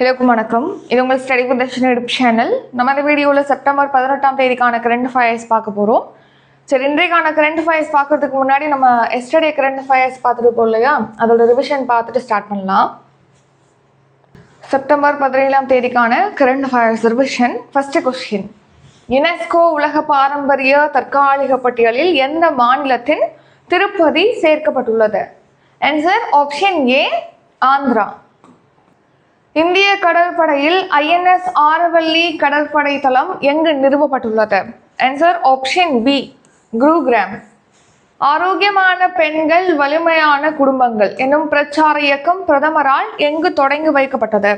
எல்லாருக்கும் வணக்கம். இது உங்கள் ஸ்டடி வித் எடுப் சேனல். நம்ம இந்த வீடியோவில் செப்டம்பர் பதினெட்டாம் தேதிக்கான கரண்ட் ஃபயர்ஸ் பார்க்க போகிறோம் சரி இன்றைக்கான கரண்ட் ஃபயர்ஸ் பார்க்கறதுக்கு முன்னாடி நம்ம எஸ்டர்டே கரண்ட் ஃபயர்ஸ் பார்த்துருப்போம் இல்லையா? அதோட ரிவிஷன் பார்த்துட்டு ஸ்டார்ட் பண்ணலாம். செப்டம்பர் பதினேழாம் தேதிக்கான current affairs revision first question UNESCO உலக பாரம்பரிய தற்காலிக பட்டியலில் எந்த மாநிலத்தின் திருப்பதி சேர்க்கப்பட்டுள்ளது? Answer option A Andhra. இந்திய கடற்படையில் ஐஎன்எஸ் ஆரவல்லி கடற்படை தளம் எங்கு நிறுவப்பட்டுள்ளது? ஆன்சர் ஆப்ஷன் பி குருகிராம் ஆரோக்கியமான பெண்கள் வலிமையான குடும்பங்கள் என்னும் பிரச்சார இயக்கம் பிரதமரால் எங்கு தொடங்கி வைக்கப்பட்டது?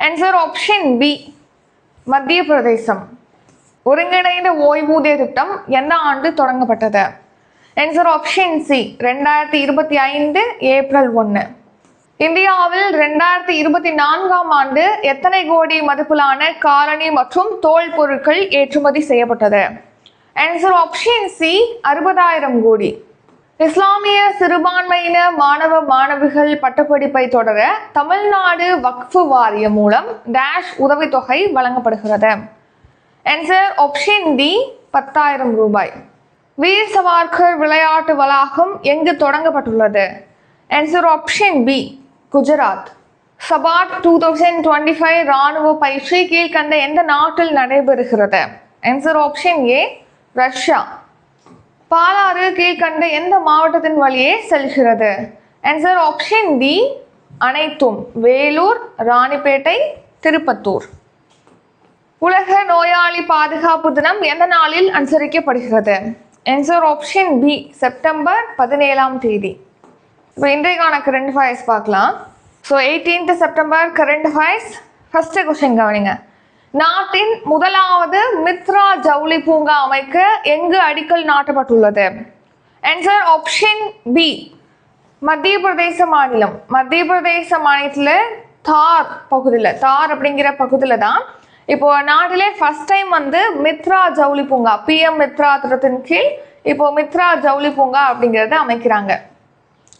ஆன்சர் ஆப்ஷன் பி மத்திய பிரதேசம். ஒருங்கிணைந்த ஓய்வூதிய திட்டம் எந்த ஆண்டு தொடங்கப்பட்டது? ஆன்சர் ஆப்ஷன் சி ரெண்டாயிரத்தி இருபத்தி ஐந்து ஏப்ரல் ஒன்று இந்தியாவில் ரெண்டாயிரத்தி இருபத்தி நான்காம் ஆண்டு எத்தனை கோடி மதிப்பிலான காலணி மற்றும் தோல் பொருட்கள் ஏற்றுமதி செய்யப்பட்டது? ஆன்சர் ஆப்ஷன் சி அறுபதாயிரம் கோடி. இஸ்லாமிய சிறுபான்மையின மாணவ மாணவிகள் பட்டப்படிப்பை தொடர தமிழ்நாடு வக்ஃபு வாரியம் மூலம் டேஷ் உதவித்தொகை வழங்கப்படுகிறது. ஆன்சர் ஆப்ஷன் டி பத்தாயிரம் ரூபாய். வீர் சவார்கர் விளையாட்டு வளாகம் எங்கு தொடங்கப்பட்டுள்ளது? Answer option B Gujarat. Zapad two thousand twenty five ராணுவ பயிற்சி கீழ்கண்ட எந்த நாட்டில் நடைபெறுகிறது? Answer option A Russia Palar கீழ்கண்ட எந்த மாவட்டத்தின் வழியே செல்கிறது? ஆன்சர் ஆப்ஷன் டி அனைத்தும். வேலூர் ராணிப்பேட்டை திருப்பத்தூர். உலக நோயாளி பாதுகாப்பு தினம் எந்த நாளில் அனுசரிக்கப்படுகிறது? ஆன்சர் ஆப்ஷன் பி செப்டம்பர் பதினேழாம் தேதி. இப்போ இன்றைக்கான கரண்ட் ஃபயர்ஸ் பார்க்கலாம். So eighteenth September current affairs first question கவனிங்க. நாட்டின் முதலாவது மித்ரா ஜவுளி பூங்கா அமைக்க எங்கு அடிக்கல் நாட்டப்பட்டுள்ளது? ஆன்சர் ஆப்ஷன் பி மத்திய பிரதேச மாநிலம். மத்திய பிரதேச மாநிலத்தில் தார் பகுதியில் தார் அப்படிங்கிற பகுதியில் தான் இப்போ நாட்டிலே ஃபர்ஸ்ட் டைம் வந்து மித்ரா ஜவுளி பூங்கா பிஎம் மித்ரா திட்டத்தின் கீழ் இப்போ மித்ரா ஜவுளி பூங்கா அப்படிங்கிறத அமைக்கிறாங்க.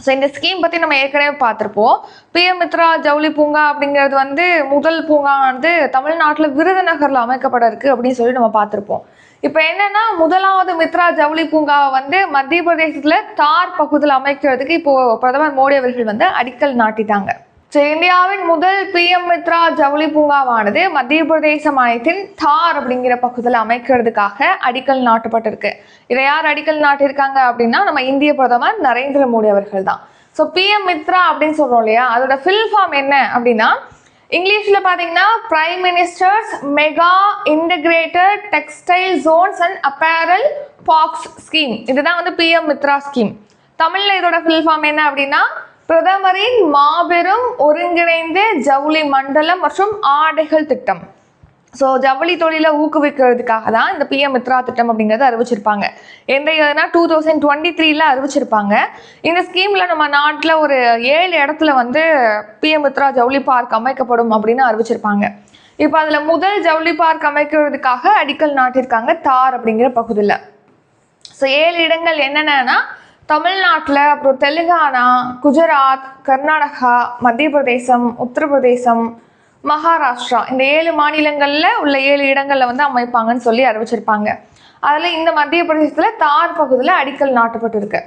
ஸோ இந்த ஸ்கீம் பற்றி நம்ம ஏற்கனவே பார்த்துருப்போம். பிஎம் மித்ரா ஜவுளி பூங்கா அப்படிங்கிறது வந்து முதல் பூங்கா வந்து தமிழ்நாட்டில் விருதுநகரில் அமைக்கப்பட இருக்கு அப்படின்னு சொல்லி நம்ம பார்த்துருப்போம். இப்போ என்னன்னா முதலாவது மித்ரா ஜவுளி பூங்காவை வந்து மத்திய பிரதேசத்தில் தார் பகுதியில் அமைக்கிறதுக்கு இப்போ பிரதமர் மோடி அவர்கள் வந்து அடிக்கல் நாட்டிட்டாங்க. இந்தியாவின் முதல் பிஎம் மித்ரா ஜவுளி பூங்காவானது மத்திய பிரதேச மாநிலத்தின் தார் அப்படிங்கிற பகுதியில் அமைக்கிறதுக்காக அடிக்கல் நாட்டப்பட்டிருக்கு. இதை யார் அடிக்கல் நாட்டியிருக்காங்க அப்படின்னா நம்ம இந்திய பிரதமர் நரேந்திர மோடி அவர்கள் தான். ஸோ பிஎம் மித்ரா அப்படின்னு சொல்கிறோம் இல்லையா? அதோட ஃபில் ஃபார்ம் என்ன அப்படின்னா இங்கிலீஷில் பார்த்தீங்கன்னா prime ministers mega integrated textile zones and apparel parks scheme இதுதான் வந்து பிஎம் மித்ரா ஸ்கீம் தமிழில் இதோட ஃபில் ஃபார்ம் என்ன அப்படின்னா பிரதமரின் மாபெரும் ஒருங்கிணைந்த ஜவுளி மண்டலம் மற்றும் ஆடைகள் திட்டம். ஸோ ஜவுளி தொழிலை ஊக்குவிக்கிறதுக்காக தான் இந்த பிஎம் மித்ரா திட்டம் அப்படிங்கிறத அறிவிச்சிருப்பாங்க. எந்த இயர்னா டூ தௌசண்ட் டுவெண்ட்டி த்ரீல அறிவிச்சிருப்பாங்க. இந்த ஸ்கீமில் நம்ம நாட்டில் ஒரு ஏழு இடத்துல வந்து பிஎம் மித்ரா ஜவுளி பார்க் அமைக்கப்படும் அப்படின்னு அறிவிச்சிருப்பாங்க. இப்போ அதில் முதல் ஜவுளி பார்க் அமைக்கிறதுக்காக அடிக்கல் நாட்டியிருக்காங்க தார் அப்படிங்கிற பகுதியில். ஸோ ஏழு இடங்கள் என்னென்னா தமிழ்நாட்டில் அப்புறம் தெலுங்கானா குஜராத் கர்நாடகா மத்திய பிரதேசம் உத்தரப்பிரதேசம் மகாராஷ்டிரா இந்த ஏழு மாநிலங்களில் உள்ள ஏழு இடங்களில் வந்து அமைப்பாங்கன்னு சொல்லி அறிவிச்சிருப்பாங்க. அதில் இந்த மத்திய பிரதேசத்தில் தார் பகுதியில் அடிக்கல் நாட்டப்பட்டிருக்கு.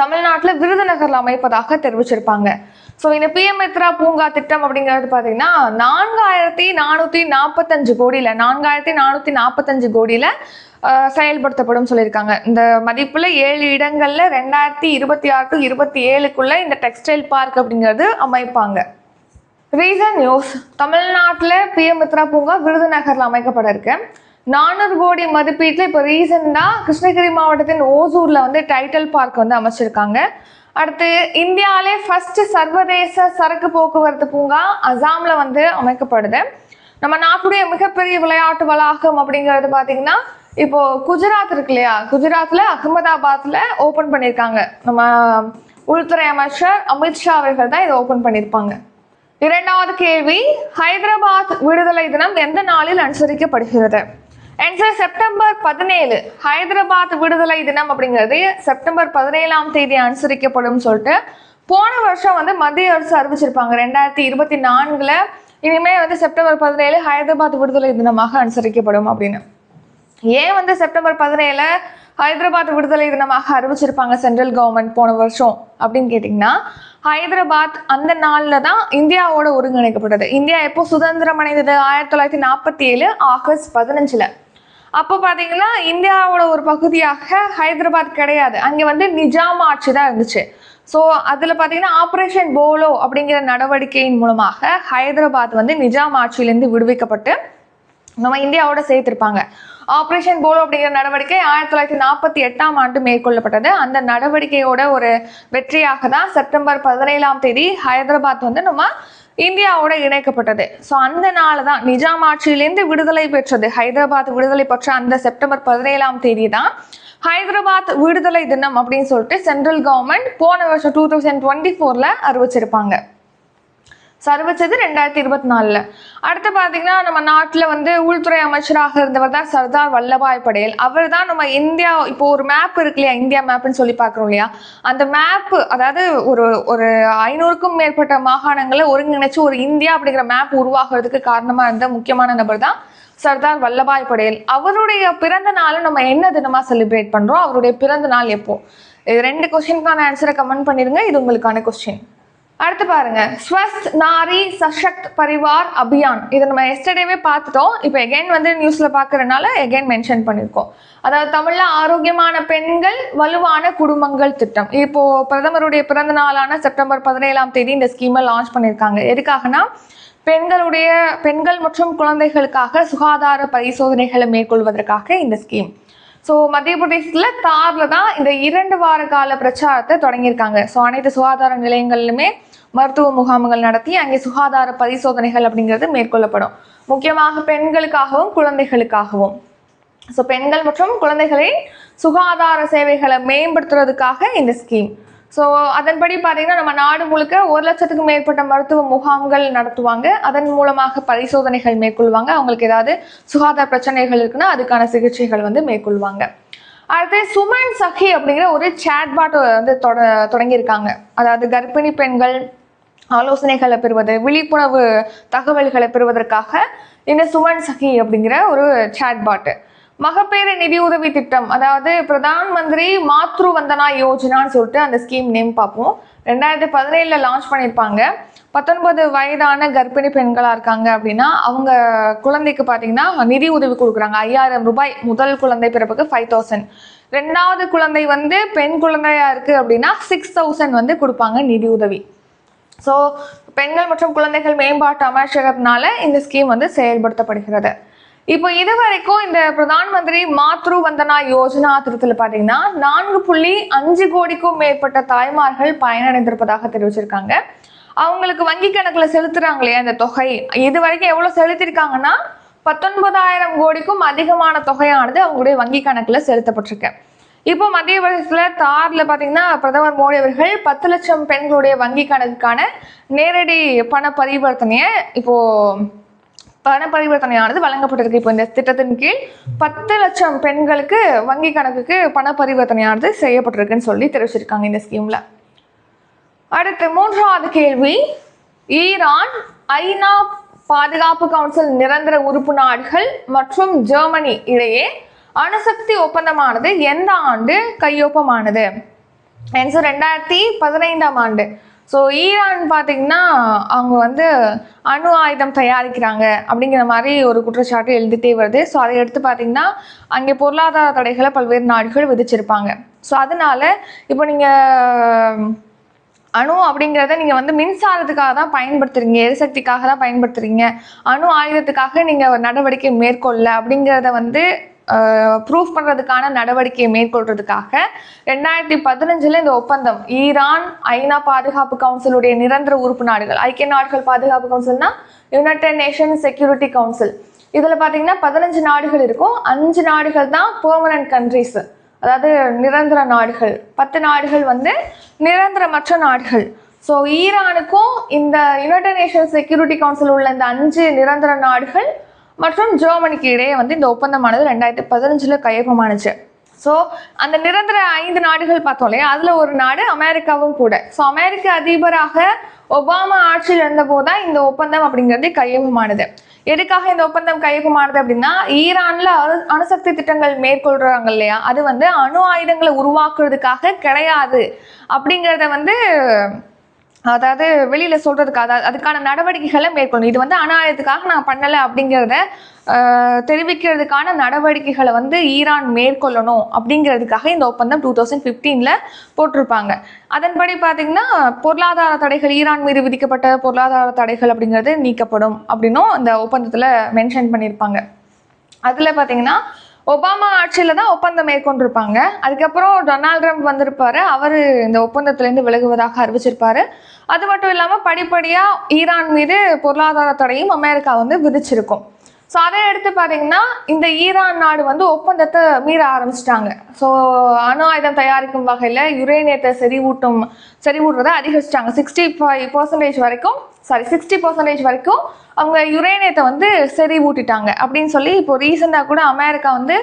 தமிழ்நாட்டில் விருதுநகரில் அமைப்பதாக தெரிவிச்சிருப்பாங்க. ஸோ இந்த பிஎம் மித்ரா பூங்கா திட்டம் அப்படிங்கிறது பார்த்தீங்கன்னா நான்காயிரத்தி நானூற்றி நாற்பத்தஞ்சு கோடியில் நான்காயிரத்தி நானூற்றி நாற்பத்தஞ்சு கோடியில் செயல்படுத்தப்படும் சொல்லியிருக்காங்க. இந்த மதிப்பில் ஏழு இடங்களில் ரெண்டாயிரத்தி இருபத்தி ஆறு டு இருபத்தி ஏழுக்குள்ளே இந்த டெக்ஸ்டைல் பார்க் அப்படிங்கிறது அமைப்பாங்க. Recent news. தமிழ்நாட்டில் பிஎம் மித்ரா பூங்கா விருதுநகரில் அமைக்கப்பட இருக்கு. நானூறு கோடி மதிப்பீட்டில் இப்போ ரீசெண்டாக கிருஷ்ணகிரி மாவட்டத்தின் ஓசூரில் வந்து டைட்டில் பார்க் வந்து அமைச்சிருக்காங்க. அடுத்து இந்தியாவிலே ஃபர்ஸ்ட் சர்வதேச சரக்கு போக்குவரத்து பூங்கா அசாமில் வந்து அமைக்கப்படுது. நம்ம நாட்டுடைய மிகப்பெரிய விளையாட்டு வளாகம் அப்படிங்கிறது பார்த்தீங்கன்னா இப்போ குஜராத் இருக்கு இல்லையா? குஜராத்தில் அகமதாபாத்தில் ஓப்பன் பண்ணியிருக்காங்க நம்ம உள்துறை அமைச்சர் அமித்ஷா அவர்கள் தான் இதை ஓப்பன் பண்ணியிருப்பாங்க இரண்டாவது கேள்வி ஹைதராபாத் விடுதலை தினம் எந்த நாளில் அனுசரிக்கப்படுகிறது? ஆன்சர் செப்டம்பர் பதினேழு ஹைதராபாத் விடுதலை தினம் அப்படிங்கிறது செப்டம்பர் பதினேழாம் தேதி அனுசரிக்கப்படும் சொல்லிட்டு போன வருஷம் வந்து மத்திய அரசு அறிவிச்சிருப்பாங்க. ரெண்டாயிரத்தி இருபத்தி நான்குல இனிமே வந்து செப்டம்பர் பதினேழு ஹைதராபாத் விடுதலை தினமாக அனுசரிக்கப்படும் அப்படின்னு. ஏன் வந்து செப்டம்பர் பதினேழில் ஹைதராபாத் விடுதலை தினமாக அறிவிச்சிருப்பாங்க சென்ட்ரல் கவர்மெண்ட் போன வருஷம்? அப்படின்னு கேட்டிங்கன்னா ஹைதராபாத் அந்த நாளில் தான் இந்தியாவோட ஒருங்கிணைக்கப்பட்டது. இந்தியா எப்போ சுதந்திரம் அடைந்தது? ஆயிரத்தி தொள்ளாயிரத்தி நாற்பத்தி ஏழு ஆகஸ்ட் பதினஞ்சில். அப்போ பார்த்தீங்கன்னா இந்தியாவோட ஒரு பகுதியாக ஹைதராபாத் கிடையாது. அங்கே வந்து நிஜாம் ஆட்சி தான் இருந்துச்சு. ஸோ அதில் பார்த்தீங்கன்னா ஆப்ரேஷன் போலோ அப்படிங்கிற நடவடிக்கையின் மூலமாக ஹைதராபாத் வந்து நிஜாம் ஆட்சியிலேருந்து விடுவிக்கப்பட்டு நம்ம இந்தியாவோட சேர்த்திருப்பாங்க. ஆப்ரேஷன் போலோ அப்படிங்கிற நடவடிக்கை ஆயிரத்தி தொள்ளாயிரத்தி நாற்பத்தி எட்டாம் ஆண்டு மேற்கொள்ளப்பட்டது. அந்த நடவடிக்கையோட ஒரு வெற்றியாக தான் செப்டம்பர் பதினேழாம் தேதி ஹைதராபாத் வந்து நம்ம இந்தியாவோட இணைக்கப்பட்டது. ஸோ அந்த நாள் தான் நிஜாம் ஆட்சியிலேருந்து விடுதலை பெற்றது. ஹைதராபாத் விடுதலை பெற்ற அந்த செப்டம்பர் பதினேழாம் தேதி தான் ஹைதராபாத் விடுதலை தினம் அப்படின்னு சொல்லிட்டு சென்ட்ரல் கவர்மெண்ட் போன வருஷம் டூ தௌசண்ட் டுவெண்ட்டி ஃபோரில் அறிவிச்சிருப்பாங்க. சர்வச்சது ரெண்டாயிரத்தி இருபத்தி நாலில் அடுத்து பார்த்தீங்கன்னா நம்ம நாட்டில் வந்து உள்துறை அமைச்சராக இருந்தவர் தான் சர்தார் வல்லபாய் படேல். அவர் தான் நம்ம இந்தியா இப்போ ஒரு மேப் இருக்கு இல்லையா இந்தியா மேப்னு சொல்லி பார்க்குறோம் இல்லையா? அந்த மேப் அதாவது ஒரு ஒரு ஐநூறுக்கும் மேற்பட்ட மாகாணங்களை ஒருங்கிணைச்சு ஒரு இந்தியா அப்படிங்கிற மேப் உருவாகிறதுக்கு காரணமாக இருந்த முக்கியமான நபர் தான் சர்தார் வல்லபாய் படேல். அவருடைய பிறந்த நாளும் நம்ம என்ன தினமாக செலிப்ரேட் பண்ணுறோம் அவருடைய பிறந்த நாள் எப்போ? இது ரெண்டு கொஸ்டினுக்கான ஆன்சரை கமெண்ட் பண்ணிடுங்க. இது உங்களுக்கான கொஸ்டின் அடுத்து பாருங்க. ஸ்வஸ்த் நாரி சஷக்த் பரிவார் அபியான். இதை நம்ம எஸ்டர்டேவே பார்த்துட்டோம். இப்போ எகைன் வந்து நியூஸ்ல பார்க்கறதுனால எகைன் மென்ஷன் பண்ணியிருக்கோம் அதாவது தமிழ்ல ஆரோக்கியமான பெண்கள் வலுவான குடும்பங்கள் திட்டம். இப்போ பிரதமருடைய பிறந்த நாளான செப்டம்பர் பதினேழாம் தேதி இந்த ஸ்கீமை லான்ச் பண்ணியிருக்காங்க எதுக்காகனா பெண்களுடைய பெண்கள் மற்றும் குழந்தைகளுக்காக சுகாதார பரிசோதனைகளை மேற்கொள்வதற்காக இந்த ஸ்கீம் ஸோ மத்திய பிரதேசத்தில் தாரில் தான் இந்த இரண்டு வார கால பிரச்சாரத்தை தொடங்கியிருக்காங்க. ஸோ அனைத்து சுகாதார நிலையங்கள்லுமே மருத்துவ முகாம்கள் நடத்தி அங்கே சுகாதார பரிசோதனைகள் அப்படிங்கிறது மேற்கொள்ளப்படும். முக்கியமாக பெண்களுக்காகவும் குழந்தைகளுக்காகவும். ஸோ பெண்கள் மற்றும் குழந்தைகளின் சுகாதார சேவைகளை மேம்படுத்துறதுக்காக இந்த ஸ்கீம் ஸோ அதன்படி பார்த்தீங்கன்னா நம்ம நாடு முழுக்க ஒரு லட்சத்துக்கும் மேற்பட்ட மருத்துவ முகாம்கள் நடத்துவாங்க. அதன் மூலமாக பரிசோதனைகள் மேற்கொள்வாங்க. அவங்களுக்கு ஏதாவது சுகாதார பிரச்சனைகள் இருக்குன்னா அதுக்கான சிகிச்சைகள் வந்து மேற்கொள்வாங்க. அடுத்து சுமன் சகி அப்படிங்கிற ஒரு சேட்பாட் வந்து தொட தொடங்கியிருக்காங்க. அதாவது கர்ப்பிணி பெண்கள் ஆலோசனைகளை பெறுவது விழிப்புணர்வு தகவல்களை பெறுவதற்காக இந்த சுமன் சகி அப்படிங்கிற ஒரு சேட்பாட்டு மகப்பேறு நிதியுதவி திட்டம் அதாவது பிரதான் மந்திரி மாத்ரு வந்தனா யோஜனான்னு சொல்லிட்டு அந்த ஸ்கீம் நேம் பார்ப்போம். ரெண்டாயிரத்தி பதினேழில் லான்ச் பண்ணியிருப்பாங்க. பத்தொன்பது வயதான கர்ப்பிணி பெண்களாக இருக்காங்க அப்படின்னா அவங்க குழந்தைக்கு பார்த்தீங்கன்னா நிதி உதவி கொடுக்குறாங்க. ஐயாயிரம் ரூபாய் முதல் குழந்தை பிறப்புக்கு ஃபைவ் தௌசண்ட் ரெண்டாவது குழந்தை வந்து பெண் குழந்தையாக இருக்குது அப்படின்னா சிக்ஸ் தௌசண்ட் வந்து கொடுப்பாங்க நிதி உதவி. ஸோ பெண்கள் மற்றும் குழந்தைகள் மேம்பாட்டு அமைச்சகத்தினால இந்த ஸ்கீம் வந்து செயல்படுத்தப்படுகிறது. இப்போ இது வரைக்கும் இந்த பிரதான் மந்திரி மாத்ரு வந்தனா யோஜனா திட்டத்தில் பார்த்தீங்கன்னா நான்கு புள்ளி அஞ்சு கோடிக்கும் மேற்பட்ட தாய்மார்கள் பயனடைந்திருப்பதாக தெரிவிச்சிருக்காங்க. அவங்களுக்கு வங்கி கணக்கில் செலுத்துறாங்க இல்லையா இந்த தொகை இது வரைக்கும் எவ்வளோ செலுத்திருக்காங்கன்னா பத்தொன்பதாயிரம் கோடிக்கும் அதிகமான தொகையானது அவங்களுடைய வங்கி கணக்கில் செலுத்தப்பட்டிருக்கு. இப்போ மத்திய பிரதேசத்தில் தாரில் பார்த்தீங்கன்னா பிரதமர் மோடி அவர்கள் பத்து லட்சம் பெண்களுடைய வங்கி கணக்குக்கான நேரடி பண பரிவர்த்தனையை இப்போ பண பரிவர்த்தனையானது வழங்கப்பட்டிருக்கு. இப்போ இந்த திட்டத்தின் கீழ் பத்து லட்சம் பெண்களுக்கு வங்கி கணக்குக்கு பண பரிவர்த்தனையானது செய்யப்பட்டிருக்குன்னு சொல்லி தெரிவிச்சிருக்காங்க இந்த ஸ்கீம்ல அடுத்து மூன்றாவது கேள்வி. ஈரான் ஐநா பாதுகாப்பு கவுன்சில் நிரந்தர உறுப்பு நாடுகள் மற்றும் ஜெர்மனி இடையே அணுசக்தி ஒப்பந்தமானது எந்த ஆண்டு கையொப்பமானது? ஆன்சர் ரெண்டாயிரத்தி பதினைந்தாம் ஆண்டு. ஸோ ஈரான் பார்த்தீங்கன்னா அவங்க வந்து அணு ஆயுதம் தயாரிக்கிறாங்க அப்படிங்கிற மாதிரி ஒரு குற்றச்சாட்டு எழுதிட்டே வருது. ஸோ அதை எடுத்து பார்த்தீங்கன்னா அங்கே பொருளாதார தடைகளை பல்வேறு நாடுகள் விதிச்சிருப்பாங்க. ஸோ அதனால இப்போ நீங்கள் அணு அப்படிங்கிறத நீங்கள் வந்து மின்சாரத்துக்காக தான் பயன்படுத்துறீங்க எரிசக்திக்காக தான் பயன்படுத்துறீங்க. அணு ஆயுதத்துக்காக நீங்கள் ஒரு நடவடிக்கை மேற்கொள்ள அப்படிங்கிறத வந்து ப்ரூஃப் பண்ணுறதுக்கான நடவடிக்கையை மேற்கொள்றதுக்காக ரெண்டாயிரத்தி பதினஞ்சில் இந்த ஒப்பந்தம். ஈரான் ஐநா பாதுகாப்பு கவுன்சிலுடைய நிரந்தர உறுப்பு நாடுகள். ஐக்கிய நாடுகள் பாதுகாப்பு கவுன்சில்னா யுனைடெட் நேஷன் செக்யூரிட்டி கவுன்சில் இதில் பார்த்தீங்கன்னா பதினஞ்சு நாடுகள் இருக்கும். அஞ்சு நாடுகள் தான் பெர்மனன்ட் கண்ட்ரிஸ் அதாவது நிரந்தர நாடுகள். பத்து நாடுகள் வந்து நிரந்தரமற்ற நாடுகள். ஸோ ஈரானுக்கும் இந்த யுனைடெட் நேஷன் செக்யூரிட்டி கவுன்சில் உள்ள இந்த அஞ்சு நிரந்தர நாடுகள் மற்றும் ஜெர்மனிக்கு இடையே வந்து இந்த ஒப்பந்தமானது ரெண்டாயிரத்தி பதினஞ்சில் கையொப்பமானுச்சு. ஸோ அந்த நிரந்தர ஐந்து நாடுகள் பார்த்தோம் இல்லையா? அதில் ஒரு நாடு அமெரிக்காவும் கூட. ஸோ அமெரிக்க அதிபராக ஒபாமா ஆட்சியில் இருந்தபோது தான் இந்த ஒப்பந்தம் அப்படிங்கிறது கையகமானது எதுக்காக இந்த ஒப்பந்தம் கையகமானது அப்படின்னா ஈரானில் அணு அணுசக்தி திட்டங்கள் மேற்கொள்கிறாங்க இல்லையா? அது வந்து அணு ஆயுதங்களை உருவாக்குறதுக்காக கிடையாது. அப்படிங்கிறத வந்து அதாவது வெளியில சொல்றதுக்கு அதாவது அதுக்கான நடவடிக்கைகளை மேற்கொள்ளணும். இது வந்து ஆனால் இதுக்காக நான் பண்ணலை அப்படிங்கிறத தெரிவிக்கிறதுக்கான நடவடிக்கைகளை வந்து ஈரான் மேற்கொள்ளணும் அப்படிங்கிறதுக்காக இந்த ஒப்பந்தம் டூ தௌசண்ட் ஃபிஃப்டீனில் போட்டிருப்பாங்க. அதன்படி பார்த்தீங்கன்னா பொருளாதார தடைகள் ஈரான் மீது விதிக்கப்பட்ட பொருளாதார தடைகள் அப்படிங்கிறது நீக்கப்படும் அப்படின்னும் இந்த ஒப்பந்தத்தில் மென்ஷன் பண்ணியிருப்பாங்க அதில் பார்த்தீங்கன்னா ஒபாமா ஆட்சியில் தான் ஒப்பந்தம் மேற்கொண்டிருப்பாங்க. அதுக்கப்புறம் டொனால்ட் ட்ரம்ப் வந்திருப்பாரு. அவர் இந்த ஒப்பந்தத்திலேருந்து விலகுவதாக அறிவிச்சிருப்பாரு. அது மட்டும் இல்லாமல் படிப்படியாக ஈரான் மீது பொருளாதார தடையும் அமெரிக்கா வந்து விதிச்சிருக்கும். ஸோ அதை எடுத்து பார்த்தீங்கன்னா இந்த ஈரான் நாடு வந்து ஒப்பந்தத்தை மீற ஆரம்பிச்சிட்டாங்க. ஸோ அணு ஆயுதம் தயாரிக்கும் வகையில் யுரேனியத்தை செறிவூட்டும் செறிவூட்டுறதை அதிகரிச்சிட்டாங்க. சிக்ஸ்டி ஃபைவ் பர்சன்டேஜ் வரைக்கும் சாரி சிக்ஸ்டி பர்சன்டேஜ் வரைக்கும் அவங்க யுரேனியத்தை வந்து செறிவூட்டிட்டாங்க. அப்படின்னு சொல்லி இப்போ ரீசெண்டாக கூட அமெரிக்கா வந்து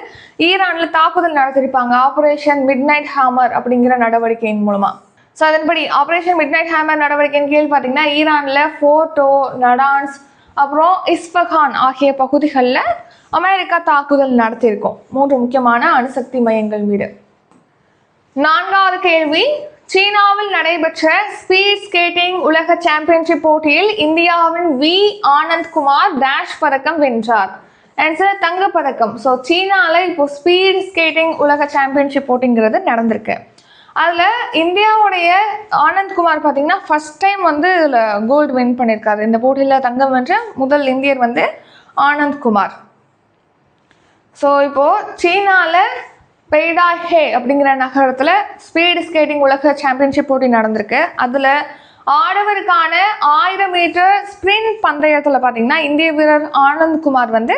ஈரானில் தாக்குதல் நடத்திருப்பாங்க. ஆப்ரேஷன் மிட் நைட் ஹேமர் அப்படிங்கிற நடவடிக்கையின் மூலமாக ஸோ அதன்படி ஆப்ரேஷன் மிட் நைட் ஹேமர் நடவடிக்கையின் கீழ் பார்த்தீங்கன்னா ஈரானில் ஃபோர்டோ நடான்ஸ் அப்புறம் இஸ்பஹான் ஆகிய பகுதிகளில் அமெரிக்கா தாக்குதல் நடத்தியிருக்கோம். மூன்று முக்கியமான அணுசக்தி மையங்கள் மீது நான்காவது கேள்வி சீனாவில் நடைபெற்ற ஸ்பீட் ஸ்கேட்டிங் உலக சாம்பியன்ஷிப் போட்டியில் இந்தியாவின் வி. ஆனந்த் குமார் டேஷ் பதக்கம் வென்றார். ஆன்சர் தங்க பதக்கம் ஸோ சீனாவில் இப்போ ஸ்பீட் ஸ்கேட்டிங் உலக சாம்பியன்ஷிப் போட்டிங்கிறது நடந்திருக்கு. அதில் இந்தியாவுடைய ஆனந்த் குமார் பார்த்தீங்கன்னா ஃபர்ஸ்ட் டைம் வந்து இதில் கோல்டு வின் பண்ணியிருக்காரு இந்த போட்டியில் தங்கம் வென்ற முதல் இந்தியர் வந்து ஆனந்த் குமார். ஸோ இப்போது சீனாவில் பெய்டாஹே அப்படிங்கிற நகரத்தில் ஸ்பீடு ஸ்கேட்டிங் உலக சாம்பியன்ஷிப் போட்டி நடந்திருக்கு. அதில் ஆடவருக்கான ஆயிரம் மீட்டர் ஸ்ப்ரிண்ட் பந்தயத்தில் பார்த்தீங்கன்னா இந்திய வீரர் ஆனந்த் குமார் வந்து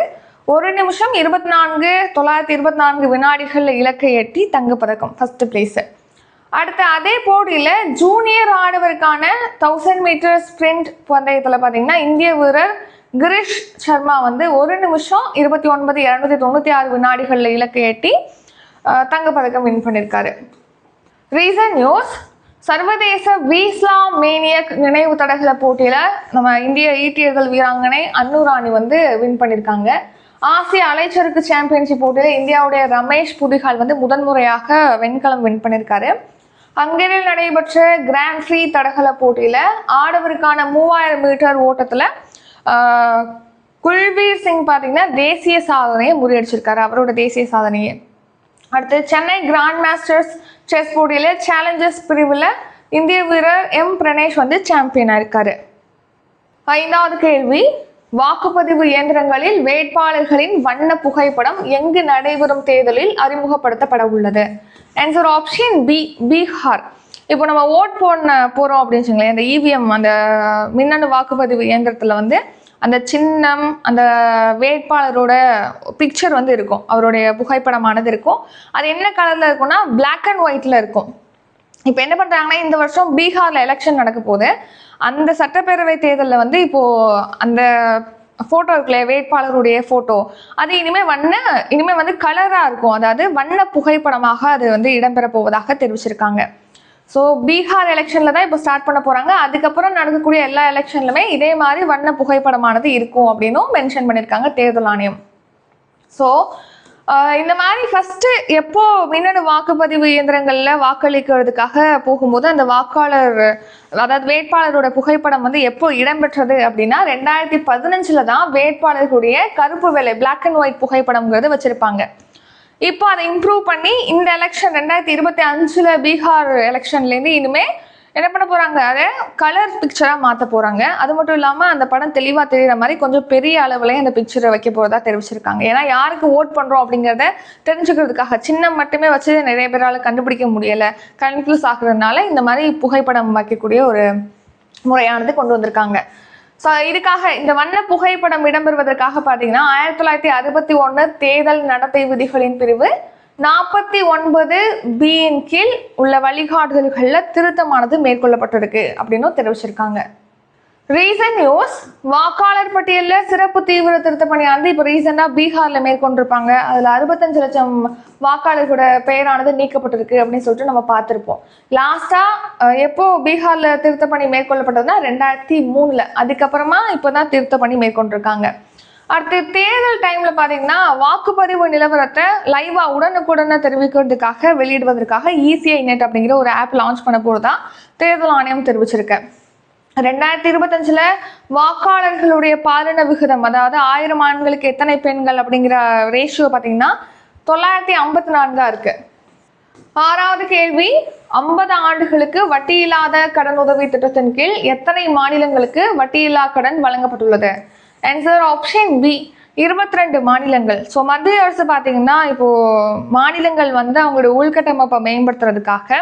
ஒரு நிமிஷம் இருபத்தி நான்கு தொள்ளாயிரத்தி இருபத்தி நான்கு வினாடிகளில் இலக்கை எட்டி தங்கப்பதக்கம் ஃபஸ்ட்டு பிளேஸு அடுத்து அதே போட்டியில் ஜூனியர் ஆடவருக்கான தௌசண்ட் மீட்டர் ஸ்ப்ரிண்ட் பந்தயத்தில் பார்த்தீங்கன்னா இந்திய வீரர் கிரிஷ் சர்மா வந்து ஒரு நிமிஷம் இருபத்தி ஒன்பது இரநூத்தி தொண்ணூற்றி ஆறு வினாடிகளில் இலக்கு எட்டி தங்கப்பதக்கம் வின் பண்ணியிருக்காரு ரீசன் நியூஸ் சர்வதேச வீஸ்லா மேனியக் நினைவு தடகள போட்டியில் நம்ம இந்திய ஈட்டியர்கள் வீராங்கனை அன்னு ராணி வந்து வின் பண்ணியிருக்காங்க ஆசிய அலைச்சறுக்கு சாம்பியன்ஷிப் போட்டியில் இந்தியாவுடைய ரமேஷ் புதிகால் வந்து முதன்முறையாக வெண்கலம் வின் பண்ணியிருக்காரு ஹங்கேரியில் நடைபெற்ற கிராண்ட் ஃப்ரீ தடகள போட்டியில் ஆடவருக்கான மூவாயிரம் மீட்டர் ஓட்டத்தில் குல்பீர் சிங் பார்த்தீங்கன்னா தேசிய சாதனையை முறியடிச்சிருக்காரு. அவரோட தேசிய சாதனையை. அடுத்து சென்னை கிராண்ட் மாஸ்டர்ஸ் செஸ் போட்டியில் சேலஞ்சர்ஸ் பிரிவில் இந்திய வீரர் எம். பிரணேஷ் வந்து சாம்பியனாக இருக்காரு ஐந்தாவது கேள்வி வாக்குப்பதிவு இயந்திரங்களில் வேட்பாளர்களின் வண்ண புகைப்படம் எங்கு நடைபெறும் தேர்தலில் அறிமுகப்படுத்தப்பட உள்ளது. ஆன்சர் ஆப்ஷன் பி பீகார் இப்போ நம்ம ஓட் போன போகிறோம் அப்படின்னு வச்சுங்களேன் அந்த இவிஎம் அந்த மின்னணு வாக்குப்பதிவு இயந்திரத்தில் வந்து அந்த சின்னம் அந்த வேட்பாளரோட பிக்சர் வந்து இருக்கும். அவருடைய புகைப்படமானது இருக்கும். அது என்ன கலரில் இருக்கும்னா பிளாக் அண்ட் ஒயிட்டில் இருக்கும். இப்போ என்ன பண்ணுறாங்கன்னா இந்த வருஷம் பீகாரில் எலெக்ஷன் நடக்க போகுது. அந்த சட்டப்பேரவை தேர்தலில் வந்து இப்போது அந்த ஃபோட்டோ இருக்குல்ல வேட்பாளருடைய ஃபோட்டோ அது இனிமேல் வண்ண இனிமேல் வந்து கலராக இருக்கும். அதாவது வண்ண புகைப்படமாக அது வந்து இடம்பெற போவதாக தெரிவிச்சிருக்காங்க. ஸோ பீகார் எலெக்ஷனில் தான் இப்போ ஸ்டார்ட் பண்ண போகிறாங்க அதுக்கப்புறம் நடக்கக்கூடிய எல்லா எலெக்ஷன்லுமே இதே மாதிரி வண்ண புகைப்படமானது இருக்கும் அப்படின்னும் மென்ஷன் பண்ணியிருக்காங்க தேர்தல் ஆணையம். ஸோ இந்த மாதிரி ஃபஸ்ட்டு எப்போ மின்னணு வாக்குப்பதிவு இயந்திரங்களில் வாக்களிக்கிறதுக்காக போகும்போது அந்த வாக்காளர் அதாவது வேட்பாளரோட புகைப்படம் வந்து எப்போ இடம்பெற்றது அப்படின்னா ரெண்டாயிரத்தி பதினஞ்சில் தான் வேட்பாளர்களுடைய கருப்பு வேலை பிளாக் அண்ட் ஒயிட் புகைப்படம்ங்கிறது வச்சுருப்பாங்க. இப்போ அதை இம்ப்ரூவ் பண்ணி இந்த எலெக்ஷன் ரெண்டாயிரத்தி இருபத்தி அஞ்சில் பீகார் எலெக்ஷன்லேருந்து இனிமேல் என்ன பண்ண போகிறாங்க அதை கலர் பிக்சராக மாற்ற போகிறாங்க அது மட்டும் இல்லாமல் அந்த படம் தெளிவாக தெரிகிற மாதிரி கொஞ்சம் பெரிய அளவுலேயே அந்த பிக்சரை வைக்க போகிறதா தெரிவிச்சிருக்காங்க. ஏன்னா யாருக்கு ஓட் பண்ணுறோம் அப்படிங்கிறத தெரிஞ்சுக்கிறதுக்காக சின்னம் மட்டுமே வச்சு நிறைய பேரால் கண்டுபிடிக்க முடியலை. கன்ஃபியூஸ் ஆகுறதுனால இந்த மாதிரி புகைப்படம் வைக்கக்கூடிய ஒரு முறையானது கொண்டு வந்திருக்காங்க. ஸோ இதுக்காக இந்த வண்ண புகைப்படம் இடம்பெறுவதற்காக பார்த்தீங்கன்னா ஆயிரத்தி தொள்ளாயிரத்தி அறுபத்தி ஒன்று தேர்தல் நடத்தை விதிகளின் பிரிவு நாற்பத்தி ஒன்பது பியின் கீழ் உள்ள வழிகாட்டுதல்களில் திருத்தமானது மேற்கொள்ளப்பட்டிருக்கு அப்படின்னும் தெரிவிச்சிருக்காங்க. ரீசன்ட் நியூஸ் வாக்காளர் பட்டியலில் சிறப்பு தீவிர திருத்த பணியானது இப்போ ரீசெண்டாக பீகாரில் மேற்கொண்டிருப்பாங்க. அதில் அறுபத்தஞ்சு லட்சம் வாக்காளர்களோட பெயரானது நீக்கப்பட்டிருக்கு அப்படின்னு சொல்லிட்டு நம்ம பார்த்துருப்போம். லாஸ்ட்டாக எப்போ பீகாரில் திருத்த பணி மேற்கொள்ளப்பட்டதுன்னா ரெண்டாயிரத்தி மூணில். அதுக்கப்புறமா இப்போ தான் திருத்த பணி மேற்கொண்டிருக்காங்க. அடுத்து தேர்தல் டைம்ல பாத்தீங்கன்னா வாக்குப்பதிவு நிலவரத்தை லைவா உடனுக்குடனே தெரிவிக்கிறதுக்காக வெளியிடுவதற்காக இசிஐ நெட் அப்படிங்கிற ஒரு ஆப் லான்ச் பண்ண போதுதான் தேர்தல் ஆணையம் தெரிவிச்சிருக்கு. ரெண்டாயிரத்தி இருபத்தஞ்சுல வாக்காளர்களுடைய பாலின விகிதம் அதாவது ஆயிரம் ஆண்களுக்கு எத்தனை பெண்கள் அப்படிங்கிற ரேஷியோ பார்த்தீங்கன்னா தொள்ளாயிரத்தி ஐம்பத்தி நான்கா இருக்கு. ஆறாவது கேள்வி ஐம்பது ஆண்டுகளுக்கு வட்டியில்லாத கடன் உதவி திட்டத்தின் கீழ் எத்தனை மாநிலங்களுக்கு வட்டியில்லா கடன் வழங்கப்பட்டுள்ளது? ஆன்சர் ஆப்ஷன் பி இருபத்தி ரெண்டு மாநிலங்கள். ஸோ மத்திய அரசு பார்த்தீங்கன்னா இப்போ மாநிலங்கள் வந்து அவங்களோட உள்கட்டமைப்பை மேம்படுத்துறதுக்காக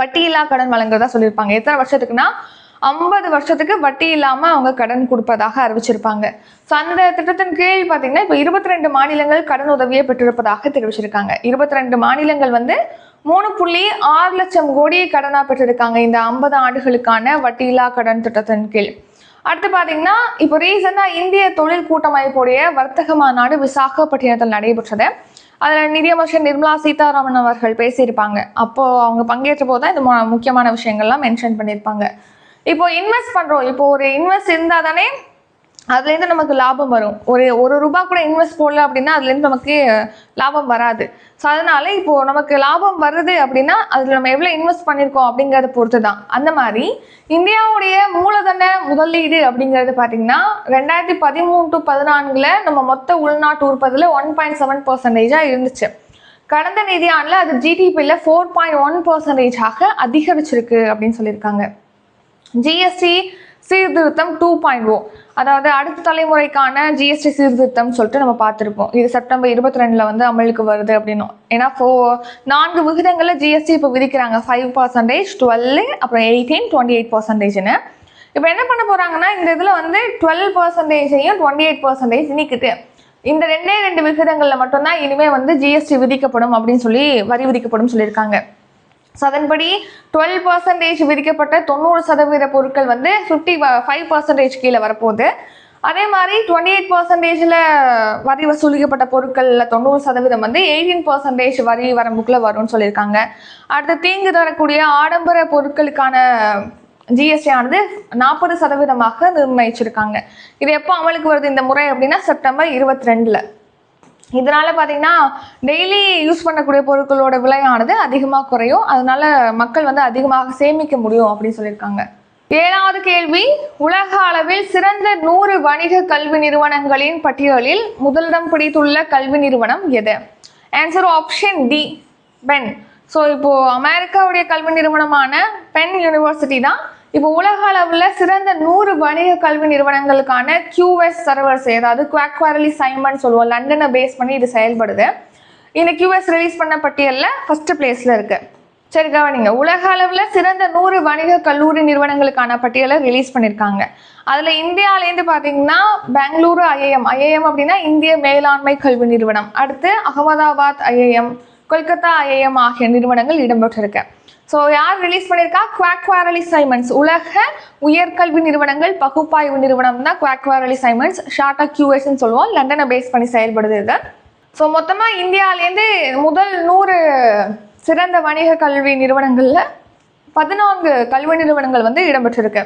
வட்டியில்லா கடன் வழங்குறதா சொல்லியிருப்பாங்க. எத்தனை வருஷத்துக்குன்னா ஐம்பது வருஷத்துக்கு வட்டி இல்லாமல் அவங்க கடன் கொடுப்பதாக அறிவிச்சிருப்பாங்க. ஸோ அந்த திட்டத்தின் கீழ் பார்த்தீங்கன்னா இப்போ இருபத்தி ரெண்டு மாநிலங்கள் கடன் உதவியை பெற்றிருப்பதாக தெரிவிச்சிருக்காங்க. இருபத்தி ரெண்டு மாநிலங்கள் வந்து மூணு புள்ளி ஆறு லட்சம் கோடி கடனாக பெற்றிருக்காங்க இந்த ஐம்பது ஆண்டுகளுக்கான வட்டியில்லா கடன் திட்டத்தின் கீழ். அடுத்து பார்த்தீங்கன்னா இப்போ ரீசெண்டாக இந்திய தொழில் கூட்டமைப்புடைய வர்த்தக மாநாடு விசாகப்பட்டினத்தில் நடைபெற்றது. அதில் நிதியமைச்சர் நிர்மலா சீதாராமன் அவர்கள் பேசியிருப்பாங்க. அப்போ அவங்க பங்கேற்ற போது தான் இந்த முக்கியமான விஷயங்கள்லாம் மென்ஷன் பண்ணியிருப்பாங்க. இப்போ இன்வெஸ்ட் பண்ணுறோம் இப்போ ஒரு இன்வெஸ்ட் இருந்தால் தானே அதுலேருந்து நமக்கு லாபம் வரும். ஒரு ஒரு ரூபா கூட இன்வெஸ்ட் போடல அப்படின்னா அதுலேருந்து நமக்கு லாபம் வராது. ஸோ அதனால இப்போ நமக்கு லாபம் வருது அப்படின்னா அதில் நம்ம எவ்வளோ இன்வெஸ்ட் பண்ணியிருக்கோம் அப்படிங்கிறத பொறுத்து தான். அந்த மாதிரி இந்தியாவுடைய மூலதன முதலீடு அப்படிங்கிறது பார்த்தீங்கன்னா ரெண்டாயிரத்தி பதிமூணு டு பதினான்கில் நம்ம மொத்த உள்நாட்டு உற்பத்தியில் ஒன் பாயிண்ட் செவன் பர்சன்டேஜாக இருந்துச்சு. கடந்த நிதியாண்டில் அது ஜிடிபியில் ஃபோர் பாயிண்ட் ஒன் பர்சன்டேஜாக அதிகரிச்சிருக்கு அப்படின்னு சொல்லியிருக்காங்க. ஜிஎஸ்டி சீர்திருத்தம் டூ பாயிண்ட் ஓ அதாவது அடுத்த தலைமுறைக்கான ஜிஎஸ்டி சீர்திருத்தம் சொல்லிட்டு நம்ம பார்த்துருப்போம். இது செப்டம்பர் இருபத்தி ரெண்டுல வந்து அமலுக்கு வருது அப்படின்னும். ஏன்னா ஃபோ நான்கு விகிதங்களில் ஜிஎஸ்டி இப்போ விதிக்கிறாங்க. ஃபைவ் பர்சன்டேஜ் டுவெல் அப்புறம் எயிட்டீன் டுவெண்ட்டி எயிட் பர்சன்டேஜ்னு இப்போ என்ன பண்ண போறாங்கன்னா இந்த இதில் வந்து டுவெல் பர்சன்டேஜையும் டுவெண்ட்டி எயிட் பர்சன்டேஜ் நீக்கிட்டு இந்த ரெண்டே ரெண்டு விகிதங்களில் மட்டும்தான் இனிமேல் வந்து ஜிஎஸ்டி விதிக்கப்படும் அப்படின்னு சொல்லி வரி விதிக்கப்படும் சொல்லியிருக்காங்க. ஸோ அதன்படி டுவெல் பர்சன்டேஜ் விதிக்கப்பட்ட தொண்ணூறு சதவீத பொருட்கள் வந்து ஃபிஃப்டி ஃபைவ் பர்சன்டேஜ் கீழே வரப்போகுது. அதே மாதிரி டுவெண்ட்டி எயிட் பர்சன்டேஜில் வரி வசூலிக்கப்பட்ட பொருட்களில் தொண்ணூறு சதவீதம் வந்து எயிட்டீன் பர்சன்டேஜ் வரி வரம்புக்குள்ள வரும்னு சொல்லியிருக்காங்க. அடுத்து தீங்கு தரக்கூடிய ஆடம்பர பொருட்களுக்கான ஜிஎஸ்டி ஆனது நாற்பது சதவீதமாக நிர்ணயிச்சிருக்காங்க. இது எப்போ அமலுக்கு வருது இந்த முறை அப்படின்னா செப்டம்பர் இருபத்தி ரெண்டில். இதனால் பார்த்தீங்கன்னா டெய்லி யூஸ் பண்ணக்கூடிய பொருட்களோட விலையானது அதிகமாக குறையும். அதனால மக்கள் வந்து அதிகமாக சேமிக்க முடியும் அப்படின்னு சொல்லியிருக்காங்க. ஏழாவது கேள்வி உலக அளவில் சிறந்த நூறு வணிக கல்வி நிறுவனங்களின் பட்டியலில் முதலிடம் பிடித்துள்ள கல்வி நிறுவனம் எது? Answer option D Penn so இப்போது அமெரிக்காவுடைய கல்வி நிறுவனமான பென் யூனிவர்சிட்டி தான் இப்போ உலக அளவில் சிறந்த நூறு வணிக கல்வி நிறுவனங்களுக்கான கியூஎஸ் சர்வர்ஸ் ஏதாவது குவாக்வாரலி சைமன் சொல்லுவோம். லண்டனை பேஸ் பண்ணி இது செயல்படுது. இந்த கியூஎஸ் ரிலீஸ் பண்ண பட்டியலில் ஃபர்ஸ்ட் பிளேஸில் இருக்கு. சரி கவனிங்க. உலக அளவில் சிறந்த நூறு வணிக கல்லூரி நிறுவனங்களுக்கான பட்டியலை ரிலீஸ் பண்ணியிருக்காங்க அதில் இந்தியாவிலேருந்து பார்த்தீங்கன்னா பெங்களூரு ஐஏஎம் ஐஏஎம் அப்படின்னா இந்திய மேலாண்மை கல்வி நிறுவனம். அடுத்து அகமதாபாத் ஐஏஎம் கொல்கத்தா ஐஏஎம் ஆகிய நிறுவனங்கள் இடம்பெற்றிருக்கு. ஸோ யார் ரிலீஸ் பண்ணியிருக்கா குவாக்வாரலி சைமன்ஸ் உலக உயர்கல்வி நிறுவனங்கள் பகுப்பாய்வு நிறுவனம் தான் குவாக்வாரலி சைமன்ஸ் ஷார்ட்டாக கியூஎஸ்ன்னு சொல்லுவோம். லண்டனை பேஸ் பண்ணி செயல்படுது இது. ஸோ மொத்தமாக இந்தியாவிலேருந்து முதல் நூறு சிறந்த வணிக கல்வி நிறுவனங்களில் பதினான்கு கல்வி நிறுவனங்கள் வந்து இடம்பெற்றிருக்கு.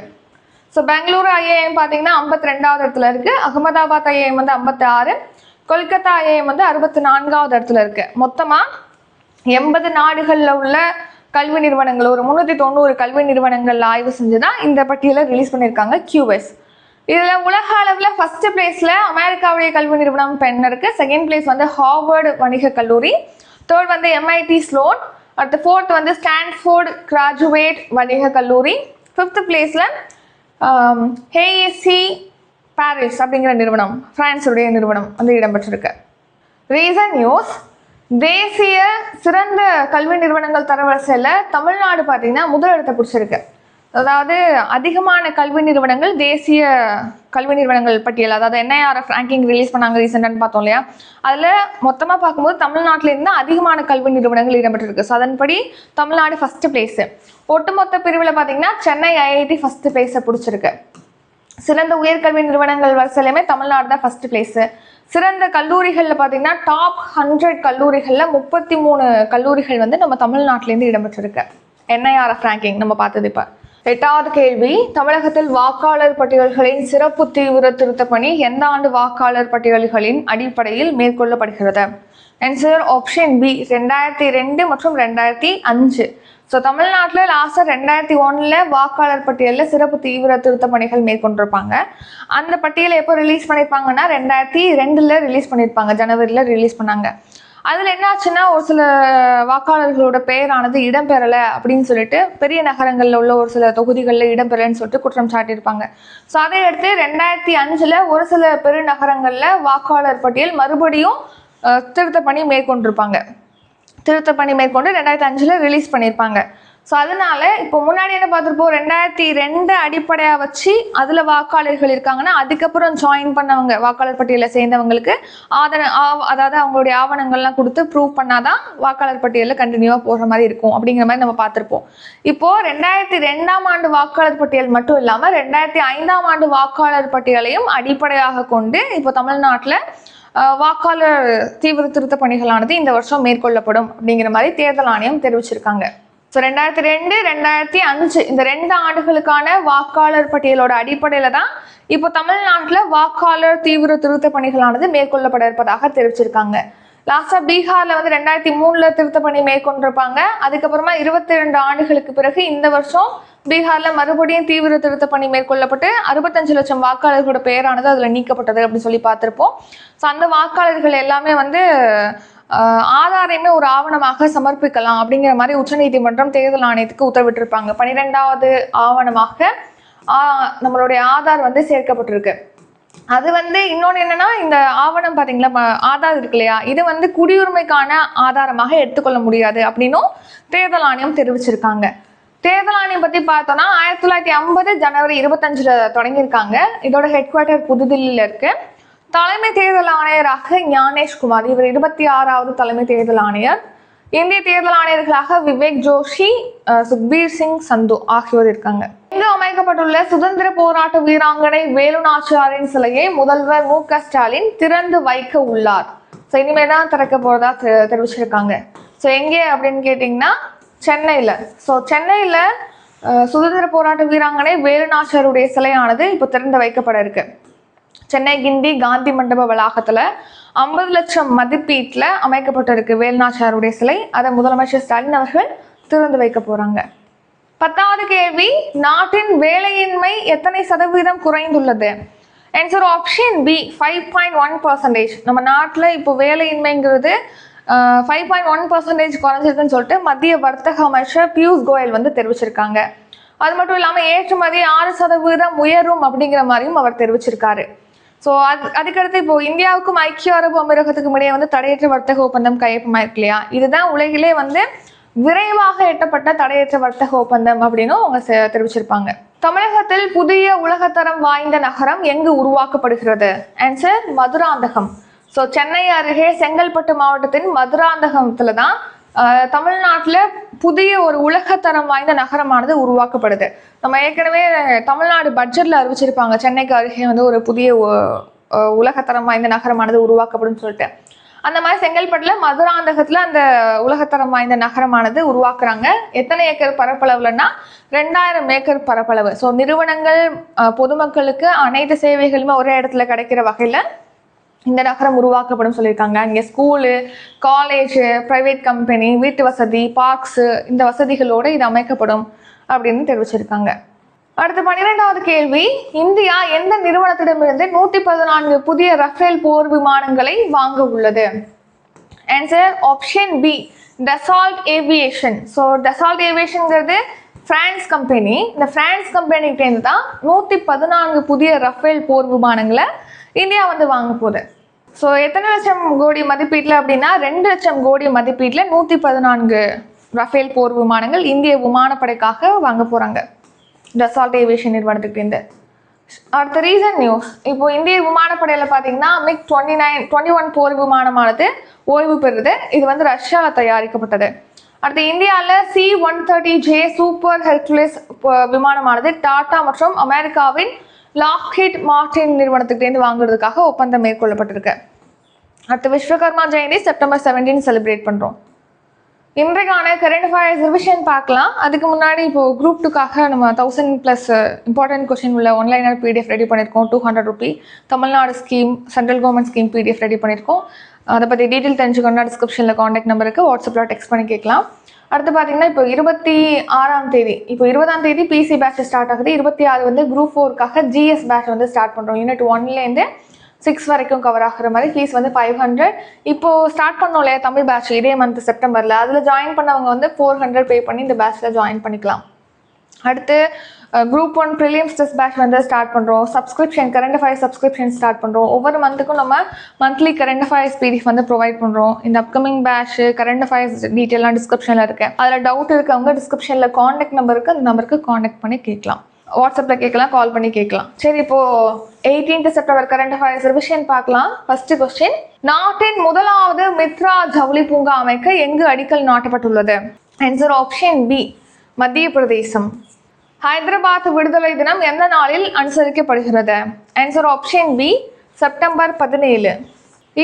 ஸோ பெங்களூரு ஐஏஎம் பார்த்தீங்கன்னா ஐம்பத்தி ரெண்டாவது இடத்துல இருக்கு. அகமதாபாத் ஐஏஎம் வந்து ஐம்பத்தி ஆறு கொல்கத்தா ஐஏஎம் வந்து அறுபத்தி நான்காவது இடத்துல இருக்கு. மொத்தமாக எண்பது நாடுகளில் உள்ள கல்வி நிறுவனங்கள் ஒரு முந்நூற்றி தொண்ணூறு கல்வி நிறுவனங்கள் ஆய்வு செஞ்சு தான் இந்த பட்டியலை ரிலீஸ் பண்ணியிருக்காங்க கியூஎஸ் இதில் உலக அளவில் ஃபர்ஸ்ட் பிளேஸில் அமெரிக்காவுடைய கல்வி நிறுவனம் பெண் இருக்குது செகண்ட் பிளேஸ் வந்து ஹார்வர்டு வணிக கல்லூரி. தேர்ட் வந்து எம்ஐடி ஸ்லோன் அடுத்து ஃபோர்த் வந்து ஸ்டான்ஃபோர்டு கிராஜுவேட் வணிக கல்லூரி. ஃபிஃப்த் பிளேஸில் ஹேஎஸ்சி பாரிஸ் அப்படிங்கிற நிறுவனம் ஃப்ரான்ஸுடைய நிறுவனம் வந்து இடம்பெற்றிருக்கு. ரீசன் நியூஸ் தேசிய சிறந்த கல்வி நிறுவனங்கள் தரவரிசையில் தமிழ்நாடு பார்த்தீங்கன்னா முதலிடத்தை பிடிச்சிருக்கு. அதாவது அதிகமான கல்வி நிறுவனங்கள் தேசிய கல்வி நிறுவனங்கள் பட்டியல் அதாவது என்ஐஆர்எஃப் ரேங்கிங் ரிலீஸ் பண்ணாங்க ரீசெண்டான்னு பார்த்தோம் இல்லையா? அதில் மொத்தமாக பார்க்கும்போது தமிழ்நாட்டிலேருந்து அதிகமான கல்வி நிறுவனங்கள் இடம்பெற்றிருக்கு. ஸோ அதன்படி தமிழ்நாடு ஃபஸ்ட்டு பிளேஸு ஒட்டுமொத்த பிரிவில் பார்த்தீங்கன்னா சென்னை ஐஐடி ஃபஸ்ட்டு பிளேஸை பிடிச்சிருக்கு. சிறந்த உயர்கல்வி நிறுவனங்கள் வரிசையிலுமே தமிழ்நாடு தான் ஃபர்ஸ்ட் பிளேஸு சிறந்த கல்லூரிகளில் பார்த்தீங்கன்னா டாப் ஹண்ட்ரட் கல்லூரிகளில் முப்பத்தி மூணு கல்லூரிகள் வந்து நம்ம தமிழ்நாட்டிலேருந்து இடம்பெற்றிருக்கு. என்ஐஆர்எஃப் ரேங்கிங் நம்ம பார்த்தது இப்போ. எட்டாவது கேள்வி தமிழகத்தில் வாக்காளர் பட்டியல்களின் சிறப்பு தீவிர திருத்த பணி எந்த ஆண்டு வாக்காளர் பட்டியல்களின் அடிப்படையில் மேற்கொள்ளப்படுகிறது? ஆன்சர் ஆப்ஷன் பி ரெண்டாயிரத்தி ரெண்டு மற்றும் ரெண்டாயிரத்தி அஞ்சு. ஸோ தமிழ்நாட்டில் லாஸ்ட்டாக ரெண்டாயிரத்தி ஒன்றில் வாக்காளர் பட்டியலில் சிறப்பு தீவிர திருத்த பணிகள் மேற்கொண்டிருப்பாங்க. அந்த பட்டியலை எப்போ ரிலீஸ் பண்ணியிருப்பாங்கன்னா ரெண்டாயிரத்தி ரெண்டில் ரிலீஸ் பண்ணியிருப்பாங்க ஜனவரியில் ரிலீஸ் பண்ணாங்க. அதில் என்ன ஆச்சுன்னா ஒரு சில வாக்காளர்களோட பெயரானது இடம்பெறலை அப்படின்னு சொல்லிட்டு பெரிய நகரங்களில் உள்ள ஒரு சில தொகுதிகளில் இடம்பெறலைன்னு சொல்லிட்டு குற்றம் சாட்டியிருப்பாங்க. ஸோ அதை அடுத்து ரெண்டாயிரத்தி அஞ்சில் ஒரு சில பெருநகரங்களில் வாக்காளர் பட்டியல் மறுபடியும் திருத்த பணி மேற்கொண்டிருப்பாங்க. திருத்த பணி மேற்கொண்டு ரெண்டாயிரத்தி அஞ்சில் ரிலீஸ் பண்ணியிருப்பாங்க ஸோ அதனால இப்போ முன்னாடி என்ன பார்த்துருப்போம்? ரெண்டாயிரத்தி ரெண்டு அடிப்படையாக வச்சு அதில் வாக்காளர்கள் இருக்காங்கன்னா அதுக்கப்புறம் ஜாயின் பண்ணவங்க வாக்காளர் பட்டியலில் சேர்ந்தவங்களுக்கு ஆதன ஆவ- அதாவது அவங்களுடைய ஆவணங்கள்லாம் கொடுத்து ப்ரூவ் பண்ணாதான் வாக்காளர் பட்டியலில் கண்டினியூவாக போகிற மாதிரி இருக்கும் அப்படிங்கிற மாதிரி நம்ம பார்த்துருப்போம். இப்போ ரெண்டாயிரத்தி ரெண்டாம் ஆண்டு வாக்காளர் பட்டியல் மட்டும் இல்லாமல் ரெண்டாயிரத்தி ஐந்தாம் ஆண்டு வாக்காளர் பட்டியலையும் அடிப்படையாக கொண்டு இப்போ தமிழ்நாட்டில் வாக்காளர் தீவிர திருத்த பணிகளானது இந்த வருஷம் மேற்கொள்ளப்படும் அப்படிங்கிற மாதிரி தேர்தல் ஆணையம் தெரிவிச்சிருக்காங்க. ஸோ ரெண்டாயிரத்தி ரெண்டு ரெண்டாயிரத்தி அஞ்சு இந்த ரெண்டு ஆண்டுகளுக்கான வாக்காளர் பட்டியலோட அடிப்படையில் தான் இப்போ தமிழ்நாட்டில் வாக்காளர் தீவிர திருத்த பணிகளானது மேற்கொள்ளப்பட இருப்பதாக தெரிவிச்சிருக்காங்க. லாஸ்ட்டாக பீகாரில் வந்து ரெண்டாயிரத்தி மூணில் திருத்த பணி மேற்கொண்டிருப்பாங்க. அதுக்கப்புறமா இருபத்தி ரெண்டு ஆண்டுகளுக்கு பிறகு இந்த வருஷம் பீகார்ல மறுபடியும் தீவிர திருத்த பணி மேற்கொள்ளப்பட்டு அறுபத்தஞ்சு லட்சம் வாக்காளர்களோட பெயரானது அதில் நீக்கப்பட்டது அப்படின்னு சொல்லி பார்த்துருப்போம். ஸோ அந்த வாக்காளர்கள் எல்லாமே வந்து ஆதாரையுமே ஒரு ஆவணமாக சமர்ப்பிக்கலாம் அப்படிங்கிற மாதிரி உச்சநீதிமன்றம் தேர்தல் ஆணையத்துக்கு உத்தரவிட்டிருப்பாங்க. பன்னிரெண்டாவது ஆவணமாக நம்மளுடைய ஆதார் வந்து சேர்க்கப்பட்டிருக்கு. அது வந்து இன்னொன்று என்னன்னா இந்த ஆவணம் பார்த்தீங்களா ஆதார் இருக்கு இல்லையா? இது வந்து குடியுரிமைக்கான ஆதாரமாக எடுத்துக்கொள்ள முடியாது அப்படின்னும் தேர்தல் ஆணையம் தெரிவிச்சிருக்காங்க. தேர்தல் ஆணையம் பற்றி பார்த்தோம்னா ஆயிரத்தி தொள்ளாயிரத்தி ஐம்பது ஜனவரி இருபத்தஞ்சில் தொடங்கியிருக்காங்க. இதோட ஹெட் குவார்ட்டர் புதுதில்லியில இருக்கு. தலைமை தேர்தல் ஆணையராக ஞானேஷ்குமார் இவர் இருபத்தி ஆறாவது தலைமை தேர்தல் ஆணையர். இந்திய தேர்தல் ஆணையர்களாக விவேக் ஜோஷி சுக்பீர் சிங் சந்து ஆகியோர் இருக்காங்க. இங்கு அமைக்கப்பட்டுள்ள சுதந்திர போராட்ட வீராங்கனை வேலுநாச்சியாரின் சிலையை முதல்வர் மு க ஸ்டாலின் திறந்து வைக்க உள்ளார். ஸோ இனிமேல் தான் திறக்க போறதா தெரிவிச்சிருக்காங்க. ஸோ எங்கே அப்படின்னு கேட்டிங்கன்னா சென்னையில். ஸோ சென்னையில் சுதந்திர போராட்ட வீராங்கனை வேலுநாச்சாருடைய சிலையானது இப்போ திறந்து வைக்கப்பட இருக்கு. சென்னை கிண்டி காந்தி மண்டப வளாகத்தில் ஐம்பது லட்சம் மதிப்பீட்டில் அமைக்கப்பட்டிருக்கு வேலுநாச்சாருடைய சிலை. அதை முதலமைச்சர் ஸ்டாலின் அவர்கள் திறந்து வைக்க போகிறாங்க பத்தாவது கேள்வி நாட்டின் வேலையின்மை எத்தனை சதவீதம் குறைந்துள்ளது? Answer option B five point one percentage நம்ம நாட்டில் இப்போ வேலையின்மைங்கிறது ஃபைவ் பாயிண்ட் ஒன் பர்சன்டேஜ் குறைஞ்சிருக்குன்னு சொல்லிட்டு மத்திய வர்த்தக அமைச்சர் பியூஷ் கோயல் வந்து தெரிவிச்சிருக்காங்க. அது மட்டும் இல்லாமல் ஏற்றுமதி ஆறு சதவீதம் உயரும் அப்படிங்கிற மாதிரியும் அவர் தெரிவிச்சிருக்காரு. ஸோ அது அதுக்கடுத்து இப்போ இந்தியாவுக்கும் ஐக்கிய அரபு அமீரகத்துக்கும் இடையே வந்து தடையற்ற வர்த்தக ஒப்பந்தம் கையொப்பமாயிருக்கு இல்லையா? இதுதான் உலகிலே வந்து விரைவாக எட்டப்பட்ட தடையற்ற வர்த்தக ஒப்பந்தம் அப்படின்னு அவங்க தெரிவிச்சிருப்பாங்க. தமிழகத்தில் புதிய உலகத்தரம் வாய்ந்த நகரம் எங்கு உருவாக்கப்படுகிறது? ஆன்சர் மதுராந்தகம். ஸோ சென்னை அருகே செங்கல்பட்டு மாவட்டத்தின் மதுராந்தகத்துல தான் தமிழ்நாட்டில் புதிய ஒரு உலகத்தரம் வாய்ந்த நகரமானது உருவாக்கப்படுது. நம்ம ஏற்கனவே தமிழ்நாடு பட்ஜெட்டில் அறிவிச்சிருப்பாங்க சென்னைக்கு அருகே வந்து ஒரு புதிய உலகத்தரம் வாய்ந்த நகரமானது உருவாக்கப்படும் சொல்லிட்டு. அந்த மாதிரி செங்கல்பட்டில் மதுராந்தகத்தில் அந்த உலகத்தரம் வாய்ந்த நகரமானது உருவாக்குறாங்க. எத்தனை ஏக்கர் பரப்பளவுலன்னா ரெண்டாயிரம் ஏக்கர் பரப்பளவு. ஸோ நிறுவனங்கள் பொதுமக்களுக்கு அனைத்து சேவைகளுமே ஒரே இடத்துல கிடைக்கிற வகையில் இந்த நகரம் உருவாக்கப்படும் சொல்லியிருக்காங்க. இங்கே ஸ்கூலு காலேஜு ப்ரைவேட் கம்பெனி வீட்டு வசதி பார்க்ஸு இந்த வசதிகளோடு இது அமைக்கப்படும் அப்படின்னு தெரிவிச்சிருக்காங்க. அடுத்து பன்னிரெண்டாவது கேள்வி இந்தியா எந்த நிறுவனத்திடமிருந்து நூற்றி பதினான்கு புதிய ரஃபேல் போர் விமானங்களை வாங்க உள்ளது? Answer option B Dassault Aviation so Dassault ஏவியேஷனுங்கிறது France company இந்த ஃப்ரான்ஸ் கம்பெனிகிட்டேருந்து தான் நூற்றி பதினான்கு புதிய ரஃபேல் போர் விமானங்களை இந்தியா வந்து வாங்க போகுது. ஸோ எத்தனை லட்சம் கோடி மதிப்பீட்டில் அப்படின்னா ரெண்டு லட்சம் கோடி மதிப்பீட்டில் நூற்றி பதினான்கு ரஃபேல் போர் விமானங்கள் இந்திய விமானப்படைக்காக வாங்க போகிறாங்க டசால்ட் ஏவியேஷன் நிறுவனத்துக்கிட்டேருந்து அடுத்த ரீசன் நியூஸ் இப்போ இந்திய விமானப்படையில் பார்த்தீங்கன்னா MiG twenty nine twenty one போர் விமானமானது ஓய்வு பெறுது. இது வந்து ரஷ்யாவில் தயாரிக்கப்பட்டது. அடுத்து இந்தியாவில் C one thirty J super Hercules விமானமானது Tata மற்றும் அமெரிக்காவின் லாக்ஹிட் மார்டின் நிறுவனத்துக்கிட்டேருந்து வாங்குறதுக்காக ஒப்பந்தம் மேற்கொள்ளப்பட்டிருக்கு. அடுத்து Vishwakarma Jayanti September seventeen celebrate பண்ணுறோம் இன்றைக்கான கரண்ட் அஃபேர்ஸ் ரிவிஷன் பார்க்கலாம். அதுக்கு முன்னாடி இப்போ குரூப் டூக்காக நம்ம தௌசண்ட் ப்ளஸ் இம்பார்ட்டன்ட் கொஸ்டின் உள்ள ஒன்லைனர் பிடிஎஃப் ரெடி பண்ணியிருக்கோம். Two hundred rupee Tamil Nadu scheme central government scheme PDF ready பண்ணியிருக்கோம். அதை பற்றி டீட்டெயில் தெரிஞ்சுக்கணும்னா டிஸ்கிரிப்ஷனில் காண்டாக்ட் நம்பருக்கு வாட்ஸ்அப்பில் டெக்ஸ்ட் பண்ணி கேட்கலாம். அடுத்து பார்த்தீங்கன்னா இப்போ இருபத்தி ஆறாம் தேதி இப்போ இருபதாம் தேதி பிசி பேட்ச் ஸ்டார்ட் ஆகுது. இருபத்தி ஆறு வந்து குரூப் ஃபோருக்காக ஜிஎஸ் பேட்ச் வந்து ஸ்டார்ட் பண்ணுறோம் யூனிட் ஒன்லேருந்து சிக்ஸ் வரைக்கும் கவர் ஆகிற மாதிரி ஃபீஸ் வந்து ஃபைவ் ஹண்ட்ரட் இப்போ ஸ்டார்ட் பண்ணோம் இல்லையா தமிழ் பேட்ச் இதே மந்த் செப்டம்பரில் அதில் ஜாயின் பண்ணவங்க வந்து ஃபோர் ஹண்ட்ரட் பே பண்ணி இந்த பேட்ச்சில் ஜாயின் பண்ணிக்கலாம். அடுத்து group one prelims test batch வந்து ஸ்டார்ட் பண்ணுறோம் subscription current affairs subscription start பண்ணுறோம் ஒவ்வொரு மந்த்துக்கும் நம்ம மந்த்லி கரண்ட் அஃபேர்ஸ் பிடிஎஃப் வந்து ப்ரொவைட் பண்ணுறோம் இந்த அப்கமிங் பேட்ச் கரண்ட் அஃபேர்ஸ் டீட்டெயிலாம் டிஸ்கிரிப்ஷனில் இருக்கேன் அதில் டவுட் இருக்கவங்க டிஸ்கிரிப்ஷனில் காண்டாக்ட் நம்பருக்கு அந்த நம்பருக்கு காண்டாக்ட் பண்ணி கேட்கலாம். வாட்ஸ்அப்பில் கேட்கலாம் கால் பண்ணி கேட்கலாம். சரி இப்போ eighteenth September current affairs revision பார்க்கலாம். ஃபர்ஸ்ட் கொஸ்டின் நாட்டின் முதலாவது மித்ரா ஜவுளி பூங்கா அமைக்க எங்கு அடிக்கல் நாட்டப்பட்டுள்ளது? ஆன்சர் ஆப்ஷன் பி மத்திய பிரதேசம் ஹைதராபாத் விடுதலை தினம் எந்த நாளில் அனுசரிக்கப்படுகிறது? ஆன்சர் ஆப்ஷன் பி செப்டம்பர் பதினேழு.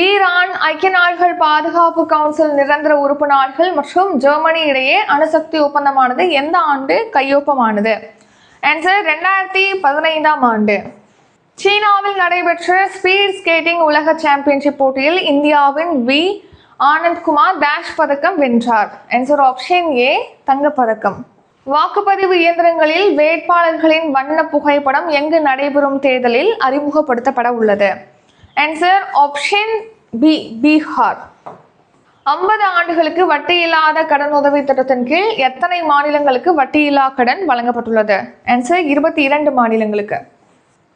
ஈரான் ஐக்கிய நாடுகள் பாதுகாப்பு கவுன்சில் நிரந்தர உறுப்பு நாடுகள் மற்றும் ஜெர்மனி இடையே அணுசக்தி ஒப்பந்தமானது எந்த ஆண்டு கையொப்பமானது? ஆன்சர் ரெண்டாயிரத்தி பதினைந்தாம் ஆண்டு. சீனாவில் நடைபெற்ற ஸ்பீட் ஸ்கேட்டிங் உலக சாம்பியன்ஷிப் போட்டியில் இந்தியாவின் வி ஆனந்த்குமார் டேஷ் பதக்கம் வென்றார். ஆன்சர் ஆப்ஷன் ஏ தங்கப்பதக்கம். வாக்குப்பதிவு இயந்திரங்களில் வேட்பாளர்களின் வண்ண புகைப்படம் எங்கு நடைபெறும் தேர்தலில் அறிமுகப்படுத்தப்பட உள்ளது. ஆன்சர் ஆப்ஷன் பி பீகார் ஐம்பது ஆண்டுகளுக்கு வட்டியில்லாத கடன் திட்டத்தின் கீழ் எத்தனை மாநிலங்களுக்கு வட்டியில்லா கடன் வழங்கப்பட்டுள்ளது? ஆன்சர் இருபத்தி இரண்டு மாநிலங்களுக்கு.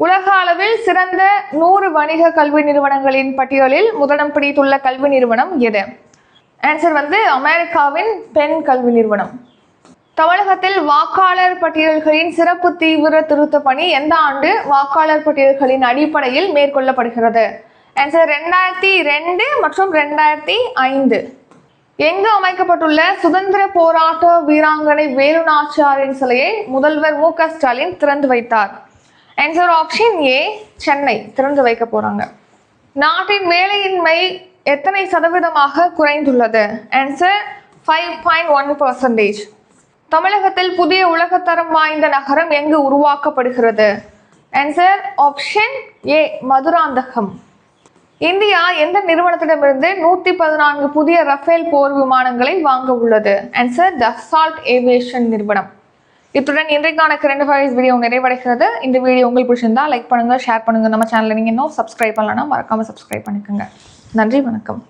உலக அளவில் சிறந்த நூறு வணிக கல்வி நிறுவனங்களின் பட்டியலில் முதலிடம் பிடித்துள்ள கல்வி நிறுவனம் எது? ஆன்சர் வந்து அமெரிக்காவின் பெண் கல்வி நிறுவனம். தமிழகத்தில் வாக்காளர் பட்டியல்களின் சிறப்பு தீவிர திருத்த பணி எந்த ஆண்டு வாக்காளர் பட்டியல்களின் அடிப்படையில் மேற்கொள்ளப்படுகிறது? ஆன்சர் ரெண்டாயிரத்தி ரெண்டு மற்றும் ரெண்டாயிரத்தி ஐந்து. எங்கு அமைக்கப்பட்டுள்ள சுதந்திர போராட்ட வீராங்கனை வேலு நாச்சியாரின் சிலையை முதல்வர் மு க ஸ்டாலின் திறந்து வைத்தார்? Answer option A Chennai. திறந்து வைக்க போறாங்க. நாட்டின் வேலையின்மை எத்தனை சதவீதமாக குறைந்துள்ளது? Answer five point one percentage தமிழகத்தில் புதிய உலகத்தரம் வாய்ந்த நகரம் எங்கு உருவாக்கப்படுகிறது? Answer option A Madurantakam. India எந்த நிறுவனத்திடமிருந்து நூத்தி பதினான்கு புதிய ரஃபேல் போர் விமானங்களை வாங்க உள்ளது? ஆன்சர் டசால்ட் ஏவியேஷன் நிறுவனம். இத்துடன் இன்றைக்கான கிரண்ட் ஃபைஸ் வீடியோ நிறைவடைகிறது. இந்த வீடியோ உங்களுக்கு பிடிச்சிருந்தா லைக் பண்ணுங்க ஷேர் பண்ணுங்க. நம்ம சேனலை நீங்க இன்னும் சப்ஸ்கிரைப் பண்ணலன்னா மறக்காம சப்ஸ்கிரைப் பண்ணிக்கோங்க. நன்றி வணக்கம்.